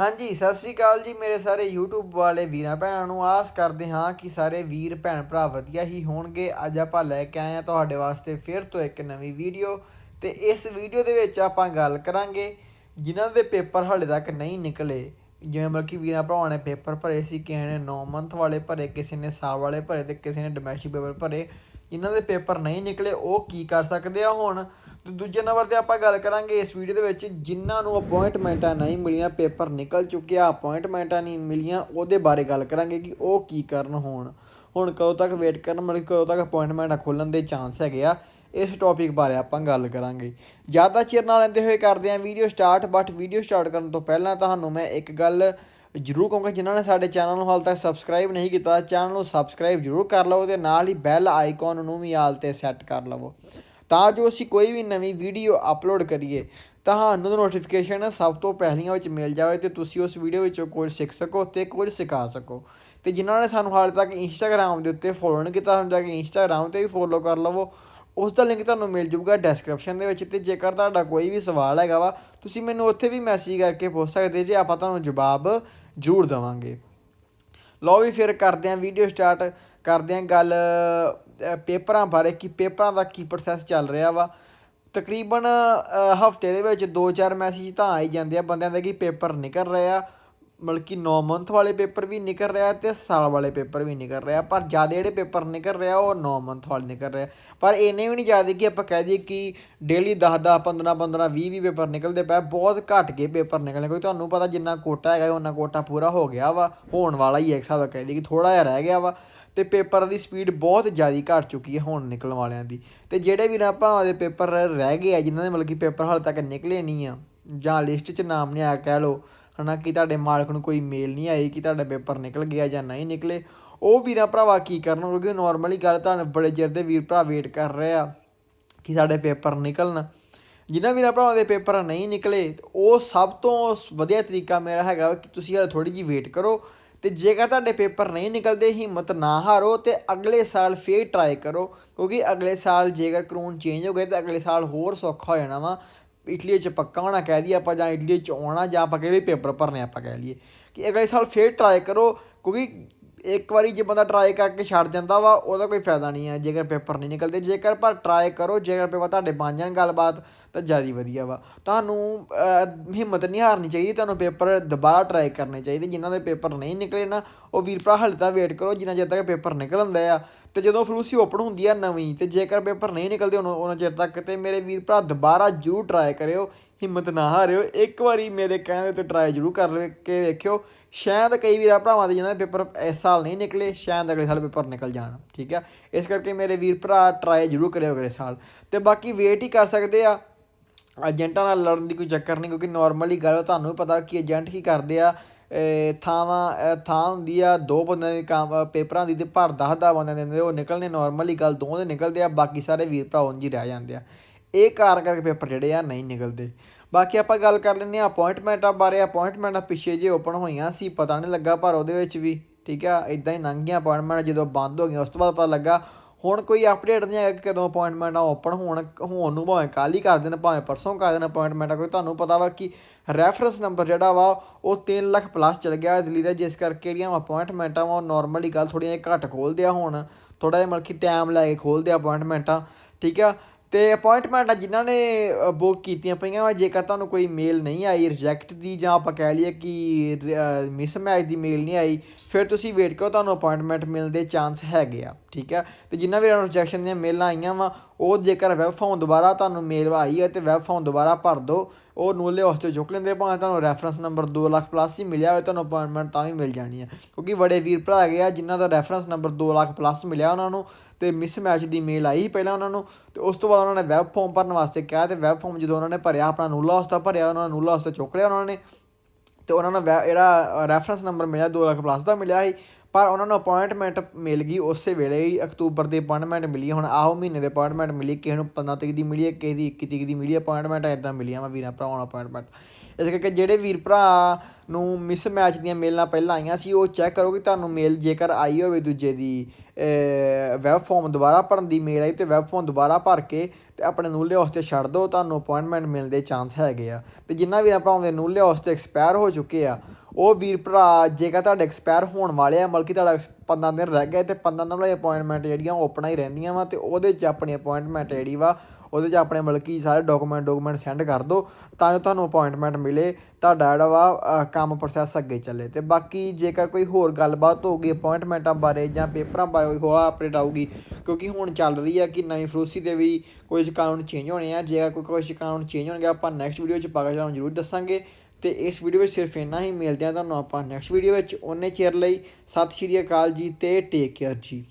ਹਾਂਜੀ, ਸਤਿ ਸ੍ਰੀ ਅਕਾਲ ਜੀ ਮੇਰੇ ਸਾਰੇ YouTube ਵਾਲੇ ਵੀਰਾਂ ਭੈਣਾਂ ਨੂੰ। ਆਸ ਕਰਦੇ ਹਾਂ ਕਿ ਸਾਰੇ ਵੀਰ, ਭੈਣ ਭਰਾ ਵਧੀਆ ਹੀ ਹੋਣਗੇ। ਅੱਜ ਆਪਾਂ ਲੈ ਕੇ ਆਏ ਹਾਂ ਤੁਹਾਡੇ ਵਾਸਤੇ ਫਿਰ ਤੋਂ ਇੱਕ ਨਵੀਂ ਵੀਡੀਓ ਤੇ ਇਸ ਵੀਡੀਓ ਦੇ ਵਿੱਚ ਆਪਾਂ ਗੱਲ ਕਰਾਂਗੇ ਜਿਨ੍ਹਾਂ ਦੇ ਪੇਪਰ ਹਾਲੇ ਤੱਕ ਨਹੀਂ ਨਿਕਲੇ। ਜਿਵੇਂ ਮਤਲਬ ਕਿ ਵੀਰਾਂ ਭਰਾਵਾਂ ਨੇ ਪੇਪਰ ਭਰੇ ਸੀ, ਕਿਸੇ ਨੇ 9 ਮੰਥ ਵਾਲੇ ਭਰੇ, ਕਿਸੇ ਨੇ ਸਾਲ ਵਾਲੇ ਭਰੇ ਤੇ ਕਿਸੇ ਨੇ ਡੋਮੈਸਟਿਕ ਪੇਪਰ ਭਰੇ। ਜਿਨ੍ਹਾਂ ਦੇ ਪੇਪਰ ਨਹੀਂ ਨਿਕਲੇ, ਉਹ ਕੀ ਕਰ ਸਕਦੇ ਆ ਹੁਣ? ਤੇ ਦੂਜੇ ਨੰਬਰ ਤੇ ਆਪਾਂ ਗੱਲ ਕਰਾਂਗੇ ਇਸ ਵੀਡੀਓ ਦੇ ਵਿੱਚ, ਜਿਨ੍ਹਾਂ ਨੂੰ ਅਪਾਇੰਟਮੈਂਟਾਂ ਨਹੀਂ ਮਿਲੀਆਂ, ਪੇਪਰ ਨਿਕਲ ਚੁੱਕਿਆ ਅਪਾਇੰਟਮੈਂਟਾਂ ਨਹੀਂ ਮਿਲੀਆਂ, ਉਹਦੇ ਬਾਰੇ ਗੱਲ ਕਰਾਂਗੇ ਕਿ ਉਹ ਕੀ ਕਰਨ ਹੋਣ। ਹੁਣ ਕਦੋਂ ਤੱਕ ਵੇਟ ਕਰਨ, ਮਤਲਬ ਕਦੋਂ ਤੱਕ ਅਪਾਇੰਟਮੈਂਟਾਂ ਖੁੱਲਣ ਦੇ ਚਾਂਸ ਹੈਗੇ ਆ, ਇਸ ਟੌਪਿਕ ਬਾਰੇ ਆਪਾਂ ਗੱਲ ਕਰਾਂਗੇ। ਜ਼ਿਆਦਾ ਚਿਰ ਨਾ ਲੈਂਦੇ ਹੋਏ ਕਰਦੇ ਹਾਂ video start but video start ਕਰਨ ਤੋਂ ਪਹਿਲਾਂ ਤੁਹਾਨੂੰ ਮੈਂ ਇੱਕ ਗੱਲ ਜਰੂਰ ਕਹੂੰਗਾ ਜਿਨ੍ਹਾਂ ਨੇ ਸਾਡੇ ਚੈਨਲ ਨੂੰ ਹਾਲ ਤੱਕ ਸਬਸਕ੍ਰਾਈਬ ਨਹੀਂ ਕੀਤਾ, ਚੈਨਲ ਨੂੰ ਸਬਸਕ੍ਰਾਈਬ ਜਰੂਰ ਕਰ ਲਵੋ ਤੇ ਨਾਲ ਹੀ ਬੈਲ ਆਈਕਨ ਨੂੰ ਵੀ ਆਲ ਤੇ ਸੈੱਟ ਕਰ ਲਵੋ। ਤਾਂ ਜੋ ਅਸੀਂ ਕੋਈ ਵੀ ਨਵੀਂ ਵੀਡੀਓ ਅਪਲੋਡ ਕਰੀਏ, ਤੁਹਾਨੂੰ ਨੋਟੀਫਿਕੇਸ਼ਨ ਸਭ ਤੋਂ ਪਹਿਲੀਆਂ ਵਿੱਚ ਮਿਲ ਜਾਵੇ ਤੇ ਤੁਸੀਂ ਉਸ ਵੀਡੀਓ ਵਿੱਚੋਂ ਕੁਝ ਸਿੱਖ ਸਕੋ ਤੇ ਕੁਝ ਸਿਖਾ ਸਕੋ। ਤੇ ਜਿਨ੍ਹਾਂ ਨੇ ਸਾਨੂੰ ਹਾਲੇ ਤੱਕ ਇੰਸਟਾਗ੍ਰam ਦੇ ਉੱਤੇ ਫੋਲੋ ਨਹੀਂ ਕੀਤਾ ਸਾਨੂੰ ਜਾ ਕੇ ਇੰਸਟਾਗ੍ਰam ਤੇ ਵੀ ਫੋਲੋ ਕਰ ਲਵੋ। ਉਸ ਦਾ ਲਿੰਕ ਤੁਹਾਨੂੰ ਮਿਲ ਜੂਗਾ ਡਿਸਕ੍ਰਿਪਸ਼ਨ ਦੇ ਵਿੱਚ ਤੇ ਜੇਕਰ ਤੁਹਾਡਾ ਕੋਈ ਵੀ ਸਵਾਲ ਹੈਗਾ ਵਾ, ਤੁਸੀਂ ਮੈਨੂੰ ਉੱਥੇ ਵੀ ਮੈਸੇਜ ਕਰਕੇ ਪੁੱਛ ਸਕਦੇ ਜੇ ਆਪਾਂ ਤੁਹਾਨੂੰ ਜਵਾਬ ਜ਼ਰੂਰ ਦੇਵਾਂਗੇ। ਲਓ ਵੀ ਫਿਰ ਕਰਦੇ ਆਂ ਵੀਡੀਓ ਸਟਾਰਟ ਕਰਦੇ ਆਂ ਗੱਲ ਪੇਪਰਾਂ ਬਾਰੇ ਕਿ ਪੇਪਰਾਂ ਦਾ ਕੀ ਪ੍ਰੋਸੈਸ ਚੱਲ ਰਿਹਾ ਵਾ। ਤਕਰੀਬਨ ਹਫ਼ਤੇ ਦੇ ਵਿੱਚ 2-4 ਮੈਸੇਜ ਤਾਂ ਆ ਹੀ ਜਾਂਦੇ ਆ, ਬੰਦਿਆਂ ਦੇ ਕਿ ਪੇਪਰ ਨਿਕਲ ਰਿਹਾ ਮਤਲਬ ਕਿ 9 ਮੰਥ ਵਾਲੇ ਪੇਪਰ ਵੀ ਨਿਕਲ ਰਿਹਾ ਤੇ ਸਾਲ ਵਾਲੇ ਪੇਪਰ ਵੀ ਨਿਕਲ ਰਿਹਾ, ਪਰ ਜ਼ਿਆਦਾ ਜਿਹੜੇ ਪੇਪਰ ਨਿਕਲ ਰਿਹਾ ਉਹ 9 ਮੰਥ ਵਾਲੇ ਨਿਕਲ ਰਿਹਾ ਪਰ ਇੰਨੇ ਵੀ ਨਹੀਂ ਜ਼ਿਆਦਾ ਕਿ ਆਪਾਂ ਕਹਿ ਦਈਏ ਕਿ ਡੇਲੀ 10 10 15 15 20 20 ਪੇਪਰ ਨਿਕਲਦੇ ਪਏ ਬਹੁਤ ਘੱਟ ਕੇ ਪੇਪਰ ਨਿਕਲਣੇ ਕੋਈ ਤੁਹਾਨੂੰ ਪਤਾ ਜਿੰਨਾ ਕੋਟਾ ਹੈਗਾ ਉਹਨਾਂ ਕੋਟਾ ਪੂਰਾ ਹੋ ਗਿਆ ਵਾ, ਹੋਣ ਵਾਲਾ ਹੀ ਹੈ ਇੱਕ ਹਿਸਾਬ ਦਾ ਕਹਿ ਦਈਏ ਕਿ ਥੋੜਾ ਜਿਹਾ ਰਹਿ ਗਿਆ ਵਾ। ਤੇ ਪੇਪਰ ਦੀ ਸਪੀਡ ਬਹੁਤ ਜ਼ਿਆਦਾ ਘਟ ਚੁੱਕੀ ਹੈ ਹੁਣ ਨਿਕਲਣ ਵਾਲਿਆਂ ਦੀ। ਤੇ ਜਿਹੜੇ ਵੀ ਵੀਰਾਂ ਭਰਾਵਾਂ ਦੇ ਪੇਪਰ ਰਹਿ ਗਏ ਆ, ਜਿਨ੍ਹਾਂ ਦੇ ਮਤਲਬ ਕਿ ਪੇਪਰ ਹਾਲੇ ਤੱਕ ਨਿਕਲੇ ਨਹੀਂ ਆ, ਜਾਂ ਲਿਸਟ 'ਚ ਨਾਮ ਨਹੀਂ ਆਇਆ ਕਹਿ ਲਓ ਹੈ ਨਾ ਕਿ ਤੁਹਾਡੇ ਮਾਲਕ ਨੂੰ ਕੋਈ ਮੇਲ ਨਹੀਂ ਆਈ ਕਿ ਤੁਹਾਡਾ ਪੇਪਰ ਨਿਕਲ ਗਿਆ ਜਾਂ ਨਹੀਂ ਨਿਕਲੇ। ਉਹ ਵੀਰਾਂ ਭਰਾਵਾ ਕੀ ਕਰਨ, ਕਿਉਂਕਿ ਨਾਰਮਲੀ ਗੱਲ ਤੁਹਾਨੂੰ ਬੜੇ ਚਿਰ ਦੇ ਵੀਰ ਭਰਾ ਵੇਟ ਕਰ ਰਹੇ ਆ ਕਿ ਸਾਡੇ ਪੇਪਰ ਨਿਕਲਣ। ਜਿਨ੍ਹਾਂ ਵੀਰਾਂ ਭਰਾਵਾਂ ਦੇ ਪੇਪਰ ਨਹੀਂ ਨਿਕਲੇ ਉਹ ਸਭ ਤੋਂ ਵਧੀਆ ਤਰੀਕਾ ਮੇਰਾ ਹੈਗਾ ਵਾ ਕਿ ਤੁਸੀਂ ਹਾਲੇ ਥੋੜੀ ਜਿਹੀ ਵੇਟ ਕਰੋ ਤੇ ਜੇਕਰ ਤੁਹਾਡੇ ਪੇਪਰ ਨਹੀਂ ਨਿਕਲਦੇ, ਹਿੰਮਤ ਨਾ ਹਾਰੋ ਤੇ ਅਗਲੇ ਸਾਲ ਫੇਰ ਟਰਾਈ ਕਰੋ। ਕਿਉਂਕਿ ਅਗਲੇ ਸਾਲ ਜੇਕਰ ਕਾਨੂੰਨ ਚੇਂਜ ਹੋ ਗਏ ਤਾਂ ਅਗਲੇ ਸਾਲ ਹੋਰ ਸੌਖਾ ਹੋ ਜਾਣਾ ਵਾ। ਇਟਲੀ 'ਚ ਪੱਕਾ ਹੋਣਾ ਕਹਿ ਦਈਏ ਆਪਾਂ ਜਾਂ ਇਟਲੀ 'ਚ ਆਉਣਾ ਜਾਂ ਆਪਾਂ ਕਿਹੜੇ ਪੇਪਰ ਭਰਨੇ ਆਪਾਂ ਕਹਿ ਲਈਏ। ਕਿ ਅਗਲੇ ਸਾਲ ਫੇਰ ਟਰਾਈ ਕਰੋ, ਕਿਉਂਕਿ ਇੱਕ ਵਾਰੀ ਜੇ ਬੰਦਾ ਟਰਾਈ ਕਰਕੇ ਛੱਡ ਜਾਂਦਾ ਵਾ, ਉਹਦਾ ਕੋਈ ਫਾਇਦਾ ਨਹੀਂ ਹੈ, ਜੇਕਰ ਪੇਪਰ ਨਹੀਂ ਨਿਕਲਦੇ। ਜੇਕਰ ਪਰ ਟਰਾਈ ਕਰੋ, ਜੇਕਰ ਪੇਪਰ ਤੁਹਾਡੇ ਬਣ ਜਾਣ ਗੱਲਬਾਤ, ਤਾਂ ਜ਼ਿਆਦਾ ਵਧੀਆ ਵਾ। ਤੁਹਾਨੂੰ ਹਿੰਮਤ ਨਹੀਂ ਹਾਰਨੀ ਚਾਹੀਦੀ, ਤੁਹਾਨੂੰ ਪੇਪਰ ਦੁਬਾਰਾ ਟਰਾਈ ਕਰਨੇ ਚਾਹੀਦੇ। ਜਿਨ੍ਹਾਂ ਦੇ ਪੇਪਰ ਨਹੀਂ ਨਿਕਲੇ ਨਾ, ਉਹ ਵੀਰ ਭਰਾ ਹਾਲੇ ਤਾਂ ਵੇਟ ਕਰੋ, ਜਿੰਨਾ ਚਿਰ ਤੱਕ ਪੇਪਰ ਨਿਕਲ ਆਉਂਦੇ ਆ। ਤੇ ਜਦੋਂ ਫਲੂਸੀ ਓਪਨ ਹੁੰਦੀ ਆ ਨਵੀਂ, ਤੇ ਜੇਕਰ ਪੇਪਰ ਨਹੀਂ ਨਿਕਲਦੇ ਉਹਨਾਂ ਉਹਨਾਂ ਚਿਰ ਤੱਕ ਤੇ ਮੇਰੇ ਵੀਰ ਭਰਾ ਦੁਬਾਰਾ ਜ਼ਰੂਰ ਟਰਾਈ ਕਰਿਓ। ਹਿੰਮਤ ਨਾ ਹਾਰਿਓ, ਇੱਕ ਵਾਰੀ ਮੇਰੇ ਕਹਿਣ ਦੇ ਉੱਤੇ ਟਰਾਈ ਜ਼ਰੂਰ ਕਰ ਲਿਓ ਕਿ ਵੇਖਿਓ, ਸ਼ਾਇਦ ਕਈ ਵੀਰਾਂ ਭਰਾਵਾਂ ਦੇ ਜਿਹਨਾਂ ਦੇ ਪੇਪਰ ਇਸ ਸਾਲ ਨਹੀਂ ਨਿਕਲੇ, ਸ਼ਾਇਦ ਅਗਲੇ ਸਾਲ ਪੇਪਰ ਨਿਕਲ ਜਾਣ, ਠੀਕ ਆ? ਇਸ ਕਰਕੇ ਮੇਰੇ ਵੀਰ ਭਰਾ ਟਰਾਈ ਜ਼ਰੂਰ ਕਰਿਓ ਅਗਲੇ ਸਾਲ। ਤੇ ਬਾਕੀ ਵੇਟ ਹੀ ਕਰ ਸਕਦੇ ਆ। ਏਜੰਟਾਂ ਨਾਲ ਲੜਨ ਦੀ ਕੋਈ ਚੱਕਰ ਨਹੀਂ, ਕਿਉਂਕਿ ਨਾਰਮਲੀ ਗੱਲ ਤੁਹਾਨੂੰ ਵੀ ਪਤਾ ਕਿ ਏਜੰਟ ਕੀ ਕਰਦੇ ਆ, ਇਹ ਥਾਵਾਂ ਥਾਂ ਹੁੰਦੀ ਆ, ਦੋ ਬੰਦਿਆਂ ਦੀ ਕੰਮ, ਪੇਪਰਾਂ ਦੀ ਤੇ ਭਰ ਦਸ ਦਸ ਬੰਦਿਆਂ ਦੇ ਉਹ ਨਿਕਲਣੇ ਨਾਰਮਲੀ ਗੱਲ ਦੋ ਦੇ ਨਿਕਲਦੇ ਆ, ਬਾਕੀ ਸਾਰੇ ਵੀਰ ਭਰਾ ਉਂਝ ਹੀ ਰਹਿ ਜਾਂਦੇ ਆ। ਇਹ ਕਾਰਨ ਕਰਕੇ ਪੇਪਰ ਜਿਹੜੇ ਆ ਨਹੀਂ ਨਿਕਲਦੇ। ਬਾਕੀ ਆਪਾਂ ਗੱਲ ਕਰ ਲੈਂਦੇ ਆ ਅਪਾਇੰਟਮੈਂਟਾਂ ਬਾਰੇ। ਅਪਾਇੰਟਮੈਂਟਾਂ ਪਿੱਛੇ ਜੇ ਓਪਨ ਹੋਈਆਂ ਸੀ, ਪਤਾ ਨਹੀਂ ਲੱਗਾ, ਪਰ ਉਹਦੇ ਵਿੱਚ ਵੀ, ਠੀਕ ਆ ਇਦਾਂ ਹੀ ਲੰਘ ਗਈਆਂ ਅਪਾਇੰਟਮੈਂਟ ਜਦੋਂ ਬੰਦ ਹੋ ਗਈਆਂ, ਉਸ ਤੋਂ ਬਾਅਦ ਪਤਾ ਲੱਗਾ, ਹੁਣ ਕੋਈ ਅਪਡੇਟ ਨਹੀਂ ਹੈਗਾ ਕਿ ਕਦੋਂ ਅਪਾਇੰਟਮੈਂਟਾਂ ਓਪਨ ਹੋਣ ਹੋਣ ਨੂੰ ਭਾਵੇਂ ਕੱਲ੍ਹ ਹੀ ਕਰ ਦੇਣ, ਭਾਵੇਂ ਪਰਸੋਂ ਕਰ ਦੇਣ ਅਪਾਇੰਟਮੈਂਟਾਂ ਕੋਈ ਤੁਹਾਨੂੰ ਪਤਾ ਵਾ ਕਿ ਰੈਫਰੈਂਸ ਨੰਬਰ ਜਿਹੜਾ ਵਾ, ਉਹ 3 ਲੱਖ ਪਲੱਸ ਚਲ ਗਿਆ ਦਿੱਲੀ ਦਾ, ਜਿਸ ਕਰਕੇ ਜਿਹੜੀਆਂ ਅਪਾਇੰਟਮੈਂਟਾਂ ਵਾ ਉਹ ਨਾਰਮਲੀ ਗੱਲ ਥੋੜ੍ਹੀਆਂ ਜਿਹੀਆਂ ਘੱਟ ਖੋਲ੍ਹਦੇ ਆ ਹੁਣ। ਥੋੜਾ ਜਿਹਾ ਮਤਲਬ ਕਿ ਟਾਈਮ ਲੈ ਕੇ ਖੋਲ੍ਹਦੇ ਆ ਅਪਾਇੰਟਮੈਂਟਾਂ ਠੀਕ ਆ? ਤੇ ਅਪਾਇੰਟਮੈਂਟਾਂ ਜਿਨ੍ਹਾਂ ਨੇ ਬੁੱਕ ਕੀਤੀਆਂ ਪਈਆਂ ਵਾ, ਜੇਕਰ ਤੁਹਾਨੂੰ ਕੋਈ ਮੇਲ ਨਹੀਂ ਆਈ ਰਿਜੈਕਟ ਦੀ ਜਾਂ ਆਪਾਂ ਕਹਿ ਲਈਏ ਕਿ ਮਿਸਮੈਚ ਦੀ ਮੇਲ ਨਹੀਂ ਆਈ, ਫਿਰ ਤੁਸੀਂ ਵੇਟ ਕਰੋ, ਤੁਹਾਨੂੰ ਅਪਾਇੰਟਮੈਂਟ ਮਿਲਣ ਦੇ ਚਾਂਸ ਹੈਗੇ ਆ, ਠੀਕ ਆ? ਅਤੇ ਜਿਨ੍ਹਾਂ ਵੀ ਰਿਜੈਕਸ਼ਨ ਦੀਆਂ ਮੇਲਾਂ ਆਈਆਂ ਵਾ, ਉਹ ਜੇਕਰ ਵੈਬ ਫਾਰਮ ਦੁਬਾਰਾ ਤੁਹਾਨੂੰ ਮੇਲ ਆਈ ਹੈ ਤੇ ਵੈਬ ਫਾਰਮ ਦੁਬਾਰਾ ਭਰ ਦਿਓ ਉਹ ਨੂਲੇ ਉਸ ਤੋਂ ਚੁੱਕ ਲੈਂਦੇ ਭਾਵੇਂ ਤੁਹਾਨੂੰ ਰੈਫਰੈਂਸ ਨੰਬਰ 2 ਲੱਖ ਪਲੱਸ ਹੀ ਮਿਲਿਆ ਹੋਵੇ, ਤੁਹਾਨੂੰ ਅਪਾਇੰਟਮੈਂਟ ਤਾਂ ਵੀ ਮਿਲ ਜਾਣੀ ਹੈ ਕਿਉਂਕਿ ਬੜੇ ਵੀਰ ਭਰਾ ਹੈਗੇ ਆ, ਜਿਨ੍ਹਾਂ ਦਾ ਰੈਫਰੈਂਸ ਨੰਬਰ 2 ਲੱਖ ਪਲੱਸ ਮਿਲਿਆ ਉਹਨਾਂ ਨੂੰ ਤੇ ਮਿਸਮੈਚ ਦੀ ਮੇਲ ਆਈ ਪਹਿਲਾਂ ਉਹਨਾਂ ਨੂੰ, ਤੇ ਉਸ ਤੋਂ ਬਾਅਦ ਉਹਨਾਂ ਨੇ ਵੈਬ ਫਾਰਮ ਭਰਨ ਵਾਸਤੇ ਕਿਹਾ ਤੇ ਵੈਬ ਫਾਰਮ ਜਦੋਂ ਉਹਨਾਂ ਨੇ ਭਰਿਆ, ਆਪਣਾ ਨੂਲਾ ਉਸ ਭਰਿਆ, ਉਹਨਾਂ ਨੇ ਨੂਲਾ ਉਸ ਚੁੱਕ ਲਿਆ ਉਹਨਾਂ ਨੇ। ਤੇ ਉਹਨਾਂ ਨੂੰ ਵੈ- ਜਿਹੜਾ ਰੈਫਰੈਂਸ ਨੰਬਰ ਮਿਲਿਆ 2 ਲੱਖ ਪਲੱਸ ਦਾ ਮਿਲਿਆ ਸੀ। ਪਰ ਉਹਨਾਂ ਨੂੰ ਅਪਾਇੰਟਮੈਂਟ ਮਿਲ ਗਈ ਉਸੇ ਵੇਲੇ ਹੀ, ਅਕਤੂਬਰ ਦੀ ਅਪਾਇੰਟਮੈਂਟ ਮਿਲੀ, ਹੁਣ ਆਹੋ ਮਹੀਨੇ ਦੇ ਅਪਾਇੰਟਮੈਂਟ ਮਿਲੀ, ਕਿਸੇ ਨੂੰ 15 ਤਰੀਕ ਦੀ ਮਿਲੀ ਹੈ ਕਿਸੇ ਦੀ 21 ਤਰੀਕ ਦੀ ਮਿਲੀ ਅਪਾਇੰਟਮੈਂਟ ਇਦਾਂ ਮਿਲੀਆਂ ਵਾ ਵੀਰਾਂ ਭਰਾਵਾਂ ਨੂੰ ਅਪਾਇੰਟਮੈਂਟ ਇਸ ਕਰਕੇ ਜਿਹੜੇ ਵੀਰ ਭਰਾ ਨੂੰ ਮਿਸ ਮੈਚ ਦੀਆਂ ਮੇਲਾਂ ਪਹਿਲਾਂ ਆਈਆਂ ਸੀ, ਉਹ ਚੈੱਕ ਕਰੋ ਕਿ ਤੁਹਾਨੂੰ ਮੇਲ ਜੇਕਰ ਆਈ ਹੋਵੇ ਦੂਜੇ ਦੀ ਵੈਬ ਫਾਰਮ ਦੁਬਾਰਾ ਭਰਨ ਦੀ ਮੇਲ ਆਈ ਤੇ ਵੈਬ ਫਾਰਮ ਦੁਬਾਰਾ ਭਰ ਕੇ ਤੇ ਆਪਣੇ ਨੂਲੇ ਹਾਊਸ ਤੇ ਛੱਡ ਦਿਓ, ਤੁਹਾਨੂੰ ਅਪਾਇੰਟਮੈਂਟ ਮਿਲਣ ਦੇ ਚਾਂਸ ਹੈਗੇ ਆ। ਤੇ ਜਿੰਨਾ ਵੀਰਾਂ ਭਰਾਵਾਂ ਦੇ ਨੂਲੇ ਹਾਊਸ ਤੇ ਐਕਸਪਾਇਰ ਹੋ ਚੁੱਕੇ ਆ, ਉਹ ਵੀਰ ਭਰਾ ਜੇਕਰ ਤੁਹਾਡੇ ਐਕਸਪਾਇਰ ਹੋਣ ਵਾਲੇ ਆ ਬਲਕਿ ਤੁਹਾਡਾ 15 ਦਿਨ ਰਹਿ ਗਏ ਤੇ 15 ਦਿਨ ਵਾਲੀ ਅਪਾਇੰਟਮੈਂਟ ਜਿਹੜੀਆਂ ਉਹ ਆਪਣਾ ਹੀ ਰਹਿੰਦੀਆਂ ਵਾ ਤੇ ਉਹਦੇ 'ਚ ਆਪਣੀ ਅਪਾਇੰਟਮੈਂਟ ਜਿਹੜੀ ਵਾ ਉਹਦੇ 'ਚ ਆਪਣੇ ਮਤਲਬ ਕਿ ਸਾਰੇ ਡਾਕੂਮੈਂਟ ਡਾਕੂਮੈਂਟ ਸੈਂਡ ਕਰ ਦਿਓ ਤਾਂ ਜੋ ਤੁਹਾਨੂੰ ਅਪਾਇੰਟਮੈਂਟ ਮਿਲੇ, ਤੁਹਾਡਾ ਜਿਹੜਾ ਵਾ ਕੰਮ ਪ੍ਰੋਸੈਸ ਅੱਗੇ ਚੱਲੇ। ਤੇ ਬਾਕੀ ਜੇਕਰ ਕੋਈ ਹੋਰ ਗੱਲਬਾਤ ਹੋਊਗੀ ਅਪਾਇੰਟਮੈਂਟਾਂ ਬਾਰੇ ਜਾਂ ਪੇਪਰਾਂ ਬਾਰੇ ਕੋਈ ਹੋਰ ਅਪਡੇਟ ਆਊਗੀ, ਕਿਉਂਕਿ ਹੁਣ ਚੱਲ ਰਹੀ ਹੈ ਕਿ ਨਵੀਂ ਫਰੂਸੀ ਦੇ ਵੀ ਕੁਝ ਕਾਨੂੰਨ ਚੇਂਜ ਹੋਣੇ ਆ, ਜੇ ਕੋਈ ਕੁਝ ਕਾਨੂੰਨ ਚੇਂਜ ਹੋਣਗੇ, ਆਪਾਂ ਨੈਕਸਟ ਵੀਡੀਓ 'ਚ ਪਾ ਕੇ ਤੁਹਾਨੂੰ ਜ਼ਰੂਰ ਦੱਸਾਂਗੇ। ਤੇ ਇਸ ਵੀਡੀਓ ਵਿੱਚ ਸਿਰਫ ਇੰਨਾ ਹੀ, ਮਿਲਦੇ ਆ ਤੁਹਾਨੂੰ ਆਪਾਂ ਨੈਕਸਟ ਵੀਡੀਓ ਵਿੱਚ। ਉਹਨੇ ਚਿਰ ਲਈ, ਸਤਿ ਸ਼੍ਰੀ ਅਕਾਲ ਜੀ ਤੇ ਟੇਕ ਕੇਅਰ ਜੀ।